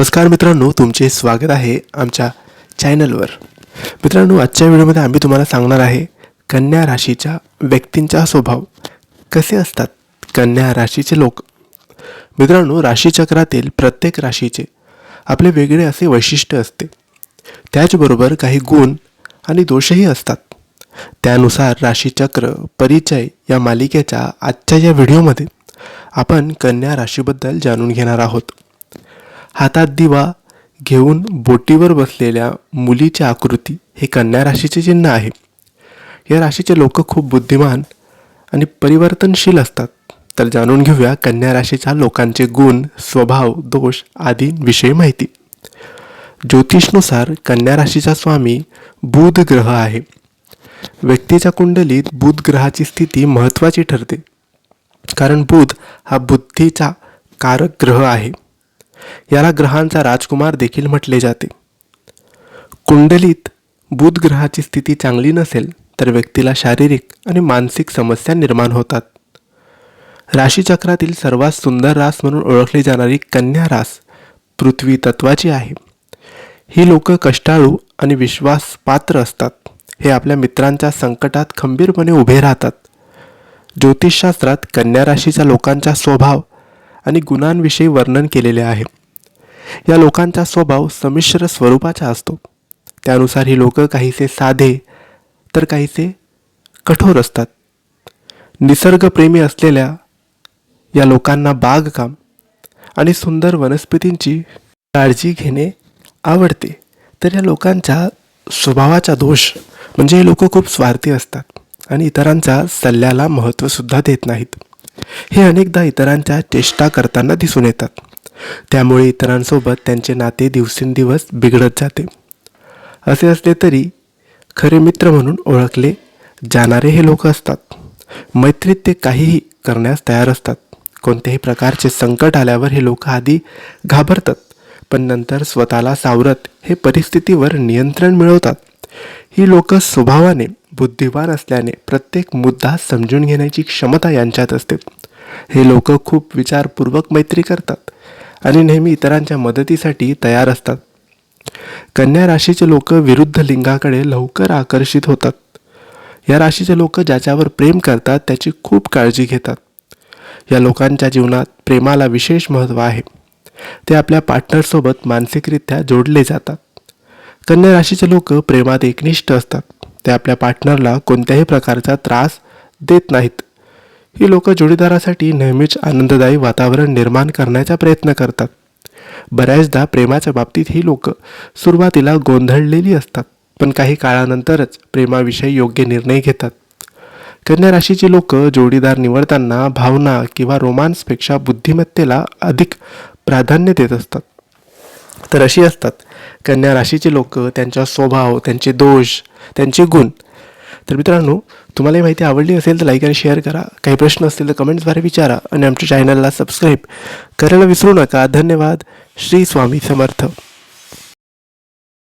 नमस्कार मित्रांनो तुमचे स्वागत आहे आमच्या चॅनलवर. मित्रांनो आजच्या व्हिडिओमध्ये आम्ही तुम्हाला सांगणार आहे कन्या राशीच्या व्यक्तींचा स्वभाव कसे असतात? कन्या राशीचे लोक. मित्रांनो राशीचक्रातील प्रत्येक राशीचे आपले वेगळे असे वैशिष्ट्य असते. त्याचबरोबर काही गुण आणि दोषही असतात. त्यानुसार राशीचक्र परिचय या मालिकेच्या आजच्या या व्हिडिओमध्ये आपण कन्या राशीबद्दल जाणून घेणार आहोत. हातात दिवा घेऊन बोटीवर बसलेल्या मुलीची आकृती हे कन्या राशीचे चिन्ह आहे. या राशीचे लोक खूप बुद्धिमान आणि परिवर्तनशील असतात. तर जाणून घेऊया कन्या राशीच्या लोकांचे गुण स्वभाव दोष आदींविषयी माहिती. ज्योतिषनुसार कन्या राशीचा स्वामी बुध ग्रह आहे. व्यक्तीच्या कुंडलीत बुध ग्रहाची स्थिती महत्त्वाची ठरते. कारण बुध हा बुद्धीचा कारक ग्रह आहे. याला ग्रहांचा राजकुमार देखील म्हटले जाते. कुंडलीत बुध ग्रहाची स्थिती चांगली नसेल तर व्यक्तीला शारीरिक आणि मानसिक समस्या निर्माण होतात. राशीचक्रातील सर्वात सुंदर रास म्हणून ओळखली जाणारी कन्या रास पृथ्वी तत्वाची आहे. ही लोक कष्टाळू आणि विश्वास पात्र असतात. हे आपल्या मित्रांच्या संकटात खंबीरपणे उभे राहतात. ज्योतिषशास्त्रात कन्या राशीच्या लोकांचा स्वभाव आणि गुणांविषयी वर्णन केलेले आहे. या लोकांचा स्वभाव संमिश्र स्वरूपाचा असतो. त्यानुसार ही लोक काहीसे साधे तर काहीसे कठोर असतात. निसर्गप्रेमी असलेल्या या लोकांना बागकाम आणि सुंदर वनस्पतींची काळजी घेणे आवडते. तर या लोकांच्या स्वभावाचा दोष म्हणजे हे लोक खूप स्वार्थी असतात आणि इतरांचा सल्ल्याला महत्त्वसुद्धा देत नाहीत. हे अनेकदा इतरांच्या चेष्टा करताना दिसून येतात. त्यामुळे इतरांसोबत त्यांचे नाते दिवसेंदिवस बिघडत जाते. असे असले तरी खरे मित्र म्हणून ओळखले जाणारे हे लोक असतात. मैत्रीत ते काहीही करण्यास तयार असतात. कोणत्याही प्रकारचे संकट आल्यावर हे लोक आधी घाबरतात पण नंतर स्वतःला सावरत हे परिस्थितीवर नियंत्रण मिळवतात. ही लोक स्वभावाने बुद्धिवान असल्याने प्रत्येक मुद्दा समजून घेण्याची क्षमता यांच्यात असते. हे लोक खूप विचारपूर्वक मैत्री करतात आणि नेहमी इतरांच्या मदतीसाठी तयार असतात. कन्या राशीचे लोक विरुद्ध लिंगाकडे लवकर आकर्षित होतात. या राशीचे लोक ज्याच्यावर प्रेम करतात त्याची खूप काळजी घेतात. या लोकांच्या जीवनात प्रेमाला विशेष महत्त्व आहे. ते आपल्या पार्टनरसोबत मानसिकरित्या जोडले जातात. कन्या राशीचे लोक प्रेमात एकनिष्ठ असतात. ते आपल्या पार्टनरला कोणत्याही प्रकारचा त्रास देत नाहीत. ही लोक जोडीदारासाठी नेहमीच आनंददायी वातावरण निर्माण करण्याचा प्रयत्न करतात. बऱ्याचदा प्रेमाच्या बाबतीत ही लोक सुरुवातीला गोंधळलेली असतात पण काही काळानंतरच प्रेमाविषयी योग्य निर्णय घेतात. कन्या राशीची लोक जोडीदार निवडताना भावना किंवा रोमांसपेक्षा बुद्धिमत्तेला अधिक प्राधान्य देत असतात. तर अशी असतात. कन्या राशीचे लोक त्यांचा स्वभाव त्यांचे दोष त्यांचे गुण. तर मित्रांनो तुम्हाला ही माहिती आवडली असेल तर लाईक आणि शेअर करा. काही प्रश्न असतील तर कमेंट्सद्वारे विचारा आणि आमच्या चॅनलला सबस्क्राईब करायला विसरू नका. धन्यवाद. श्री स्वामी समर्थ.